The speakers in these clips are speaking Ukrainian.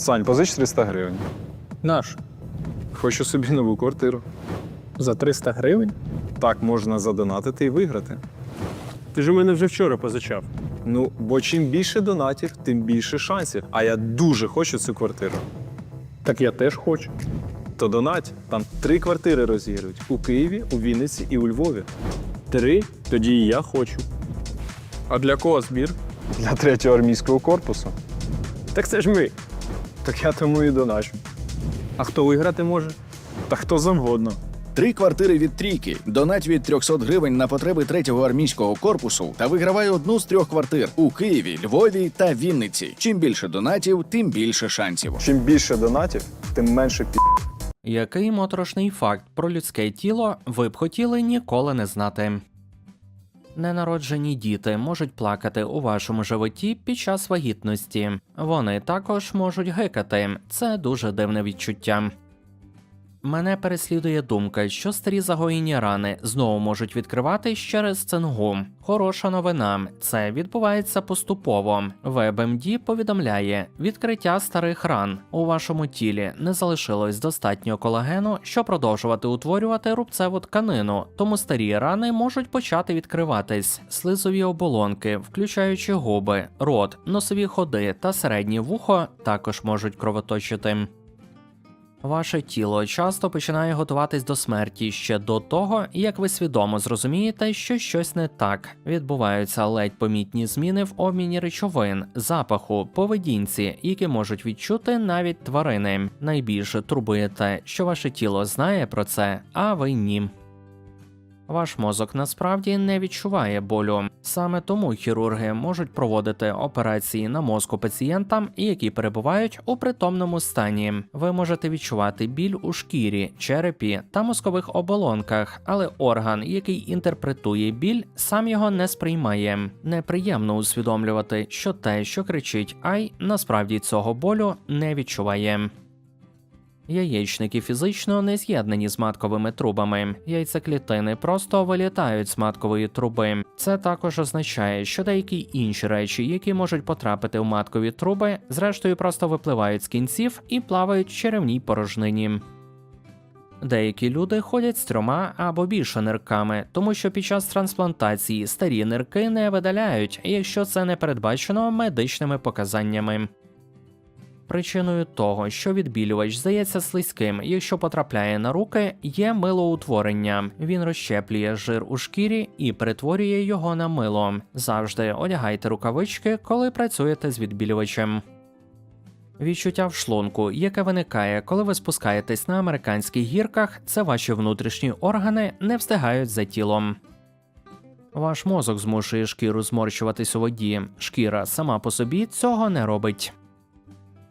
Сань, позич 300 гривень. Наш. Хочу собі нову квартиру. За 300 гривень? Так можна задонатити і виграти. Ти ж у мене вже вчора позичав. Ну, бо чим більше донатів, тим більше шансів. А я дуже хочу цю квартиру. Так я теж хочу. То донать, там три квартири розігрують у Києві, у Вінниці і у Львові. Три? Тоді і я хочу. А для кого збір? Для третього армійського корпусу. Так це ж ми. Так я тому і доначу. А хто виграти може? Та хто завгодно. Три квартири від трійки. Донать від 300 гривень на потреби третього армійського корпусу та вигравай одну з трьох квартир у Києві, Львові та Вінниці. Чим більше донатів, тим більше шансів. Чим більше донатів, тим менше пі. Який моторошний факт про людське тіло ви б хотіли ніколи не знати? Ненароджені діти можуть плакати у вашому животі під час вагітності. Вони також можуть гикати. Це дуже дивне відчуття. Мене переслідує думка, що старі загоєні рани знову можуть відкриватись через цингу. Хороша новина. Це відбувається поступово. WebMD повідомляє, відкриття старих ран у вашому тілі не залишилось достатньо колагену, щоб продовжувати утворювати рубцеву тканину, тому старі рани можуть почати відкриватись. Слизові оболонки, включаючи губи, рот, носові ходи та середнє вухо, також можуть кровоточити. Ваше тіло часто починає готуватись до смерті ще до того, як ви свідомо зрозумієте, що щось не так. Відбуваються ледь помітні зміни в обміні речовин, запаху, поведінці, які можуть відчути навіть тварини. Найбільше турбує те, що ваше тіло знає про це, а ви ні. Ваш мозок насправді не відчуває болю. Саме тому хірурги можуть проводити операції на мозку пацієнтам, які перебувають у притомному стані. Ви можете відчувати біль у шкірі, черепі та мозкових оболонках, але орган, який інтерпретує біль, сам його не сприймає. Неприємно усвідомлювати, що те, що кричить ай, насправді цього болю не відчуває. Яєчники фізично не з'єднані з матковими трубами. Яйцеклітини просто вилітають з маткової труби. Це також означає, що деякі інші речі, які можуть потрапити в маткові труби, зрештою просто випливають з кінців і плавають в черевній порожнині. Деякі люди ходять з трьома або більше нирками, тому що під час трансплантації старі нирки не видаляють, якщо це не передбачено медичними показаннями. Причиною того, що відбілювач здається слизьким, якщо потрапляє на руки, є милоутворення. Він розщеплює жир у шкірі і перетворює його на мило. Завжди одягайте рукавички, коли працюєте з відбілювачем. Відчуття в шлунку, яке виникає, коли ви спускаєтесь на американських гірках, це ваші внутрішні органи не встигають за тілом. Ваш мозок змушує шкіру зморщуватись у воді. Шкіра сама по собі цього не робить.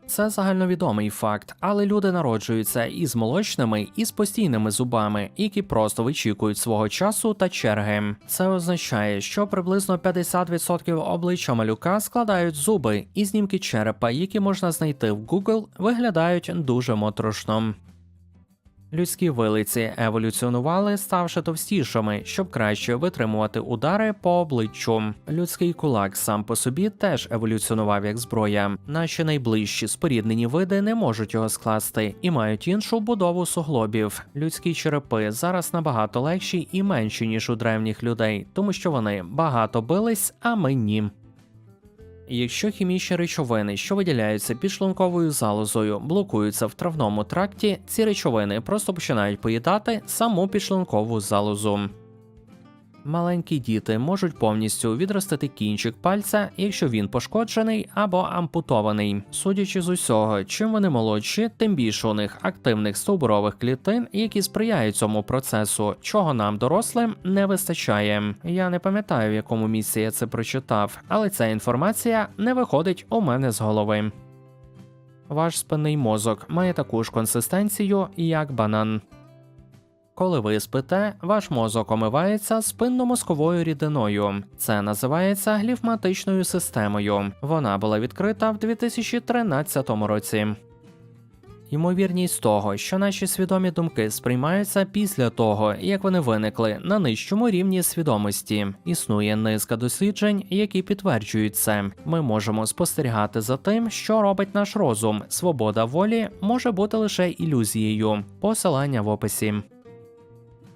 Це загальновідомий факт, але люди народжуються і з молочними і з постійними зубами, які просто вичікують свого часу та черги. Це означає, що приблизно 50% обличчя малюка складають зуби, і знімки черепа, які можна знайти в Google, виглядають дуже моторошно. Людські вилиці еволюціонували, ставши товстішими, щоб краще витримувати удари по обличчю. Людський кулак сам по собі теж еволюціонував як зброя. Наші найближчі споріднені види не можуть його скласти і мають іншу будову суглобів. Людські черепи зараз набагато легші і менші ніж у древніх людей, тому що вони багато бились, а ми ні. Якщо хімічні речовини, що виділяються підшлунковою залозою, блокуються в травному тракті, ці речовини просто починають поїдати саму підшлункову залозу. Маленькі діти можуть повністю відростити кінчик пальця, якщо він пошкоджений або ампутований. Судячи з усього, чим вони молодші, тим більше у них активних стовбурових клітин, які сприяють цьому процесу, чого нам, дорослим, не вистачає. Я не пам'ятаю, в якому місці я це прочитав, але ця інформація не виходить у мене з голови. Ваш спинний мозок має таку ж консистенцію, як банан. Коли ви спите, ваш мозок омивається спинномозковою рідиною. Це називається гліфматичною системою. Вона була відкрита в 2013 році. Ймовірність того, що наші свідомі думки сприймаються після того, як вони виникли на нижчому рівні свідомості. Існує низка досліджень, які підтверджують це. Ми можемо спостерігати за тим, що робить наш розум. Свобода волі може бути лише ілюзією. Посилання в описі.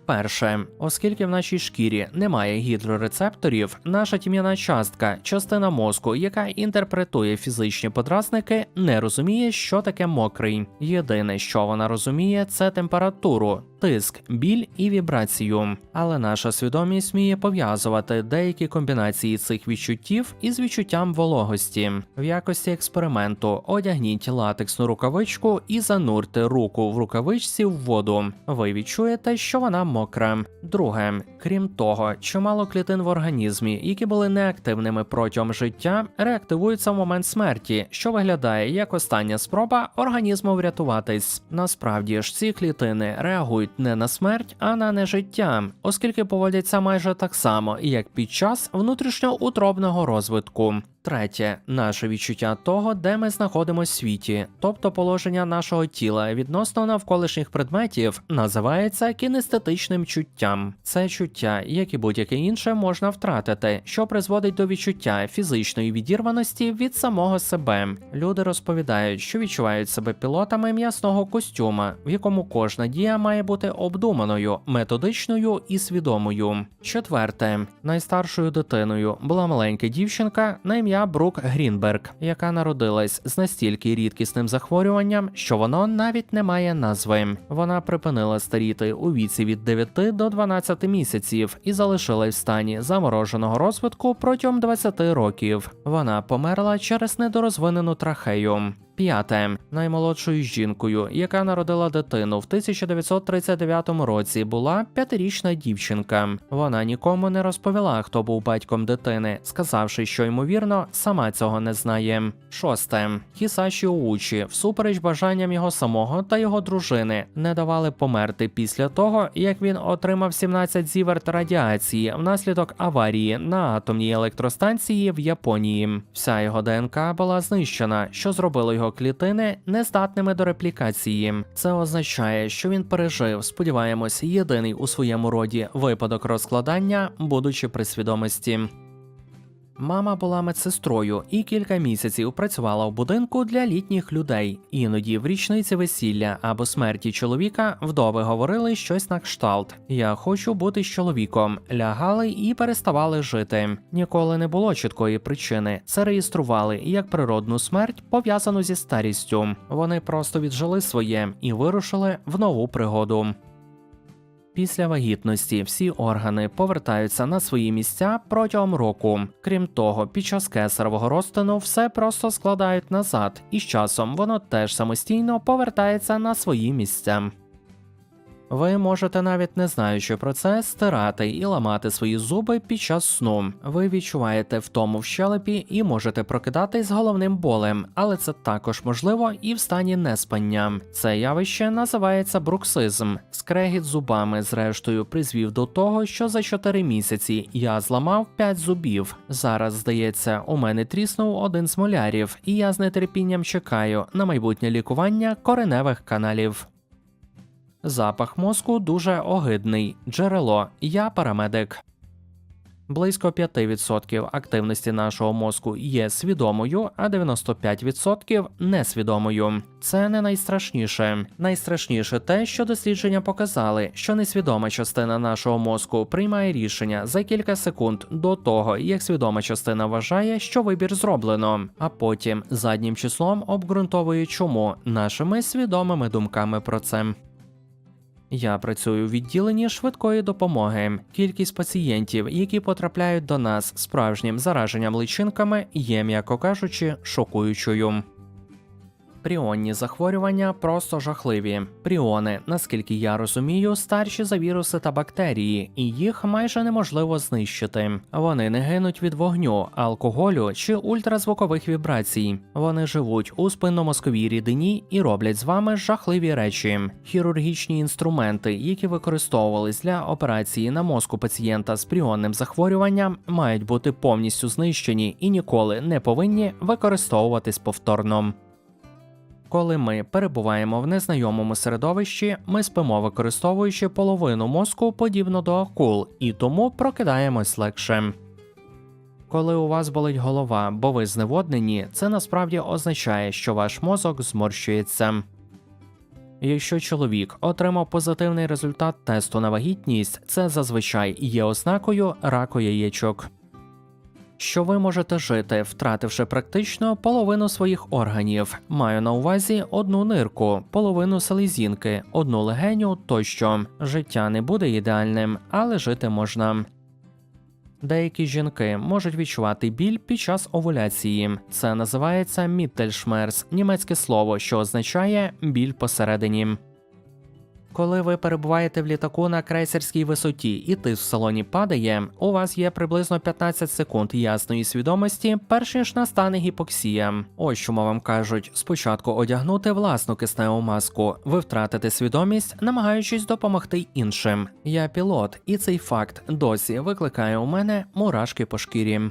Перше, оскільки в нашій шкірі немає гідрорецепторів, наша тім'яна частка, частина мозку, яка інтерпретує фізичні подразники, не розуміє, що таке мокрий. Єдине, що вона розуміє, це температуру, тиск, біль і вібрацію. Але наша свідомість вміє пов'язувати деякі комбінації цих відчуттів із відчуттям вологості. В якості експерименту одягніть латексну рукавичку і занурте руку в рукавичці в воду. Ви відчуєте, що вона мокра. Друге, крім того, чимало клітин в організмі, які були неактивними протягом життя, реактивуються в момент смерті, що виглядає як остання спроба організму врятуватись. Насправді ж ці клітини реагують не на смерть, а на нежиття, оскільки поводяться майже так само, як під час внутрішньоутробного розвитку. Третє, наше відчуття того, де ми знаходимося в світі, тобто положення нашого тіла відносно навколишніх предметів, називається кінестетичним чуттям. Це чуття, як і будь-яке інше, можна втратити, що призводить до відчуття фізичної відірваності від самого себе. Люди розповідають, що відчувають себе пілотами м'ясного костюма, в якому кожна дія має бути обдуманою, методичною і свідомою. Четверте, найстаршою дитиною була маленька дівчинка на ім'я Брук Грінберг, яка народилась з настільки рідкісним захворюванням, що воно навіть не має назви. Вона припинила старіти у віці від 9 до 12 місяців і залишилась в стані замороженого розвитку протягом 20 років. Вона померла через недорозвинену трахею. П'яте наймолодшою жінкою, яка народила дитину в 1939 році, була п'ятирічна дівчинка. Вона нікому не розповіла, хто був батьком дитини, сказавши, що ймовірно сама цього не знає. Шосте Хісаші Оучі, всупереч бажанням його самого та його дружини, не давали померти після того, як він отримав 17 зіверт радіації внаслідок аварії на атомній електростанції в Японії. Вся його ДНК була знищена, що зробило його клітини нездатними до реплікації. Це означає, що він пережив, сподіваємось, єдиний у своєму роді випадок розкладання, будучи при свідомості. Мама була медсестрою і кілька місяців працювала в будинку для літніх людей. Іноді в річниці весілля або смерті чоловіка вдови говорили щось на кшталт: Я хочу бути з чоловіком, лягали і переставали жити. Ніколи не було чіткої причини. Це реєстрували як природну смерть, пов'язану зі старістю. Вони просто віджили своє і вирушили в нову пригоду. Після вагітності всі органи повертаються на свої місця протягом року. Крім того, під час кесаревого розтину все просто складають назад, і з часом воно теж самостійно повертається на свої місця. Ви можете навіть не знаючи про це стирати і ламати свої зуби під час сну. Ви відчуваєте втому в щелепі і можете прокидатись головним болем, але це також можливо і в стані неспання. Це явище називається бруксизм. Скрегіт зубами, зрештою, призвів до того, що за 4 місяці я зламав 5 зубів. Зараз здається, у мене тріснув один з молярів, і я з нетерпінням чекаю на майбутнє лікування кореневих каналів. Запах мозку дуже огидний. Джерело. Я парамедик. Близько 5% активності нашого мозку є свідомою, а 95% несвідомою. Це не найстрашніше. Найстрашніше те, що дослідження показали, що несвідома частина нашого мозку приймає рішення за кілька секунд до того, як свідома частина вважає, що вибір зроблено, а потім заднім числом обґрунтовує, чому нашими свідомими думками про це. Я працюю в відділенні швидкої допомоги. Кількість пацієнтів, які потрапляють до нас справжнім зараженням личинками, є, м'яко кажучи, шокуючою. Пріонні захворювання просто жахливі. Пріони, наскільки я розумію, старші за віруси та бактерії, і їх майже неможливо знищити. Вони не гинуть від вогню, алкоголю чи ультразвукових вібрацій. Вони живуть у спинномозковій рідині і роблять з вами жахливі речі. Хірургічні інструменти, які використовувались для операції на мозку пацієнта з пріонним захворюванням, мають бути повністю знищені і ніколи не повинні використовуватись повторно. Коли ми перебуваємо в незнайомому середовищі, ми спимо використовуючи половину мозку подібно до акул, і тому прокидаємось легше. Коли у вас болить голова, бо ви зневоднені, це насправді означає, що ваш мозок зморщується. Якщо чоловік отримав позитивний результат тесту на вагітність, це зазвичай є ознакою раку яєчок. Що ви можете жити, втративши практично половину своїх органів, маю на увазі одну нирку, половину селезінки, одну легеню тощо. Життя не буде ідеальним, але жити можна. Деякі жінки можуть відчувати біль під час овуляції. Це називається міттельшмерс, німецьке слово, що означає біль посередині. Коли ви перебуваєте в літаку на крейсерській висоті і тиск в салоні падає, у вас є приблизно 15 секунд ясної свідомості, перш ніж настане гіпоксія. Ось чому вам кажуть: спочатку одягнути власну кисневу маску, ви втратите свідомість, намагаючись допомогти іншим. Я пілот, і цей факт досі викликає у мене мурашки по шкірі.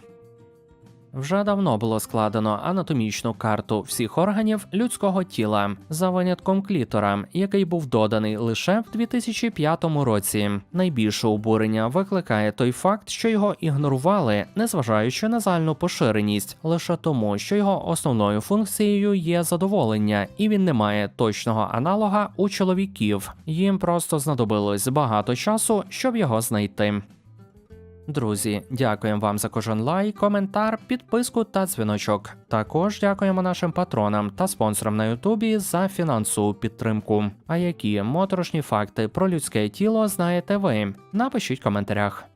Вже давно було складено анатомічну карту всіх органів людського тіла за винятком клітора, який був доданий лише в 2005 році. Найбільше обурення викликає той факт, що його ігнорували, незважаючи на загальну поширеність, лише тому, що його основною функцією є задоволення, і він не має точного аналога у чоловіків. Їм просто знадобилось багато часу, щоб його знайти. Друзі, дякуємо вам за кожен лайк, коментар, підписку та дзвіночок. Також дякуємо нашим патронам та спонсорам на Ютубі за фінансову підтримку. А які моторошні факти про людське тіло знаєте ви? Напишіть в коментарях.